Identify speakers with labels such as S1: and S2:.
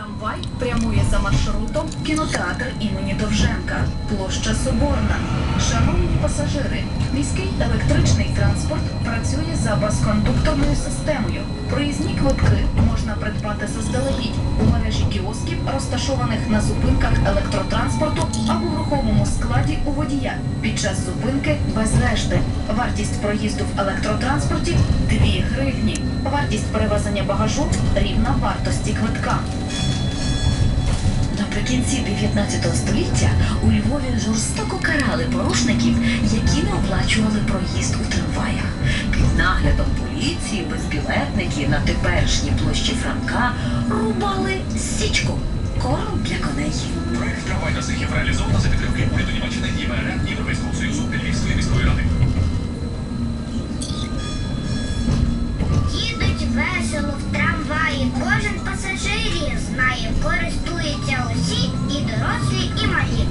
S1: Трамвай прямує за маршрутом кінотеатр імені Довженка, площа Соборна. Шановні пасажири, міський електричний транспорт працює за безкондукторною системою. Проїзні квитки можна придбати заздалегідь у мережі кіосків, розташованих на зупинках електротранспорту або в рухомому складі у водія під час зупинки без решти. Вартість проїзду в електротранспорті 2 гривні. Вартість перевезення багажу рівна вартості
S2: Наприкінці 19 століття у Львові жорстоко карали порушників, які не оплачували проїзд у трамваях. Під наглядом поліції безбілетники на теперішній площі Франка рубали січку корм для коней.
S3: Проект «Трамвай Сихів» реалізовано
S4: もし今に